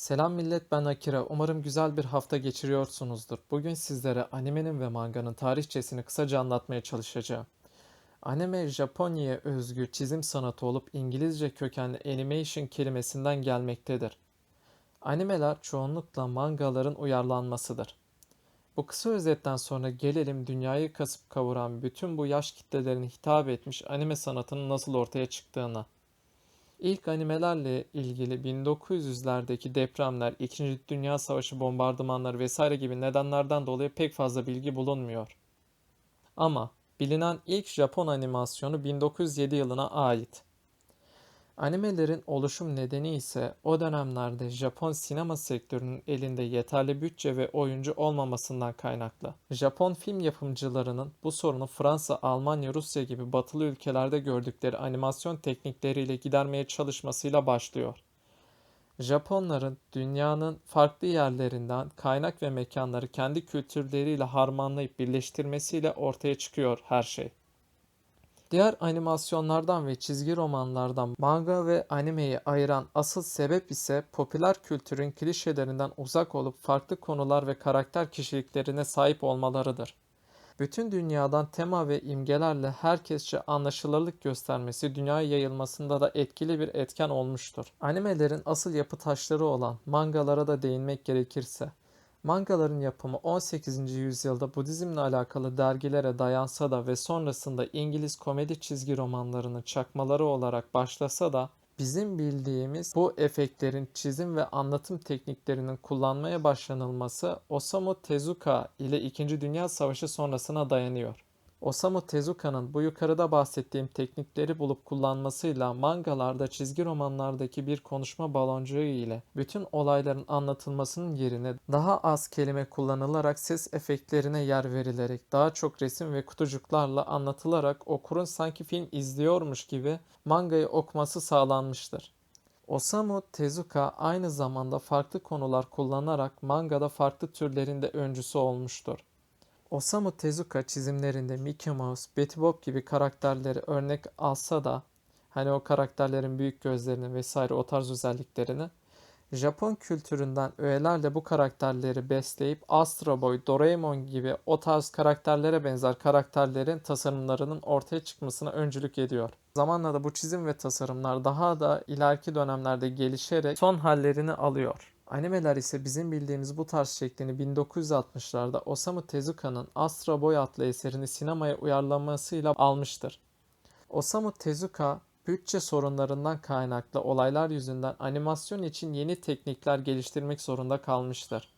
Selam millet ben Akira. Umarım güzel bir hafta geçiriyorsunuzdur. Bugün sizlere animenin ve manganın tarihçesini kısaca anlatmaya çalışacağım. Anime Japonya'ya özgü çizim sanatı olup İngilizce kökenli animation kelimesinden gelmektedir. Animeler çoğunlukla mangaların uyarlanmasıdır. Bu kısa özetten sonra gelelim dünyayı kasıp kavuran bütün bu yaş kitlelerine hitap etmiş anime sanatının nasıl ortaya çıktığına. İlk animelerle ilgili 1900'lerdeki depremler, İkinci Dünya Savaşı bombardımanları vesaire gibi nedenlerden dolayı pek fazla bilgi bulunmuyor. Ama bilinen ilk Japon animasyonu 1907 yılına ait. Animelerin oluşum nedeni ise o dönemlerde Japon sinema sektörünün elinde yeterli bütçe ve oyuncu olmamasından kaynaklı. Japon film yapımcılarının bu sorunu Fransa, Almanya, Rusya gibi batılı ülkelerde gördükleri animasyon teknikleriyle gidermeye çalışmasıyla başlıyor. Japonların dünyanın farklı yerlerinden kaynak ve mekanları kendi kültürleriyle harmanlayıp birleştirmesiyle ortaya çıkıyor her şey. Diğer animasyonlardan ve çizgi romanlardan manga ve animeyi ayıran asıl sebep ise popüler kültürün klişelerinden uzak olup farklı konular ve karakter kişiliklerine sahip olmalarıdır. Bütün dünyadan tema ve imgelerle herkesçe anlaşılırlık göstermesi dünyaya yayılmasında da etkili bir etken olmuştur. Animelerin asıl yapı taşları olan mangalara da değinmek gerekirse, Mangaların yapımı 18. yüzyılda Budizmle alakalı dergilere dayansa da ve sonrasında İngiliz komedi çizgi romanlarının çakmaları olarak başlasa da bizim bildiğimiz bu efektlerin çizim ve anlatım tekniklerinin kullanmaya başlanılması Osamu Tezuka ile 2. Dünya Savaşı sonrasına dayanıyor. Osamu Tezuka'nın bu yukarıda bahsettiğim teknikleri bulup kullanmasıyla mangalarda çizgi romanlardaki bir konuşma baloncuğu ile bütün olayların anlatılmasının yerine daha az kelime kullanılarak ses efektlerine yer verilerek daha çok resim ve kutucuklarla anlatılarak okurun sanki film izliyormuş gibi mangayı okuması sağlanmıştır. Osamu Tezuka aynı zamanda farklı konular kullanarak mangada farklı türlerinde öncüsü olmuştur. Osamu Tezuka çizimlerinde Mickey Mouse, Betty Boop gibi karakterleri örnek alsa da hani o karakterlerin büyük gözlerini vesaire o tarz özelliklerini Japon kültüründen öğelerle bu karakterleri besleyip Astro Boy, Doraemon gibi o tarz karakterlere benzer karakterlerin tasarımlarının ortaya çıkmasına öncülük ediyor. Zamanla da bu çizim ve tasarımlar daha da ileriki dönemlerde gelişerek son hallerini alıyor. Animeler ise bizim bildiğimiz bu tarz şeklini 1960'larda Osamu Tezuka'nın Astro Boy adlı eserini sinemaya uyarlamasıyla almıştır. Osamu Tezuka bütçe sorunlarından kaynaklı olaylar yüzünden animasyon için yeni teknikler geliştirmek zorunda kalmıştır.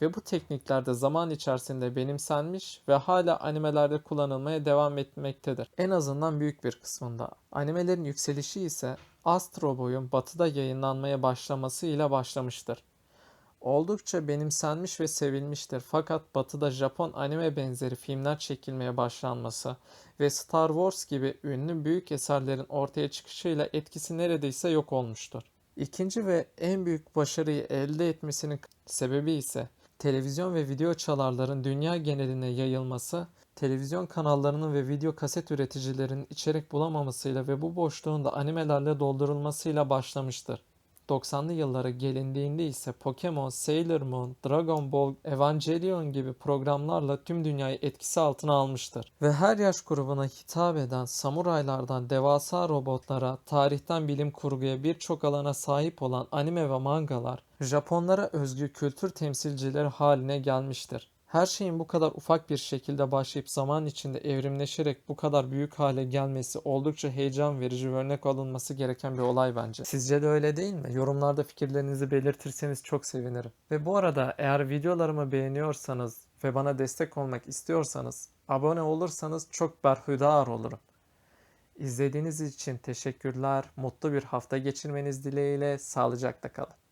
Ve bu teknikler de zaman içerisinde benimsenmiş ve hala animelerde kullanılmaya devam etmektedir. En azından büyük bir kısmında. Animelerin yükselişi ise Astro Boy'un batıda yayınlanmaya başlaması ile başlamıştır oldukça benimsenmiş ve sevilmiştir. Fakat batıda Japon anime benzeri filmler çekilmeye başlanması ve Star Wars gibi ünlü büyük eserlerin ortaya çıkışıyla etkisi neredeyse yok olmuştur. İkinci ve en büyük başarıyı elde etmesinin sebebi ise televizyon ve video çalarların dünya geneline yayılması, televizyon kanallarının ve video kaset üreticilerinin içerik bulamamasıyla ve bu boşluğun da animelerle doldurulmasıyla başlamıştır. 90'lı yıllara gelindiğinde ise Pokemon, Sailor Moon, Dragon Ball, Evangelion gibi programlarla tüm dünyayı etkisi altına almıştır. Ve her yaş grubuna hitap eden samuraylardan devasa robotlara, tarihten bilim kurguya birçok alana sahip olan anime ve mangalar Japonlara özgü kültür temsilcileri haline gelmiştir. Her şeyin bu kadar ufak bir şekilde başlayıp zaman içinde evrimleşerek bu kadar büyük hale gelmesi oldukça heyecan verici ve örnek alınması gereken bir olay bence. Sizce de öyle değil mi? Yorumlarda fikirlerinizi belirtirseniz çok sevinirim. Ve bu arada eğer videolarımı beğeniyorsanız ve bana destek olmak istiyorsanız abone olursanız çok berhudar olurum. İzlediğiniz için teşekkürler. Mutlu bir hafta geçirmeniz dileğiyle sağlıcakla kalın.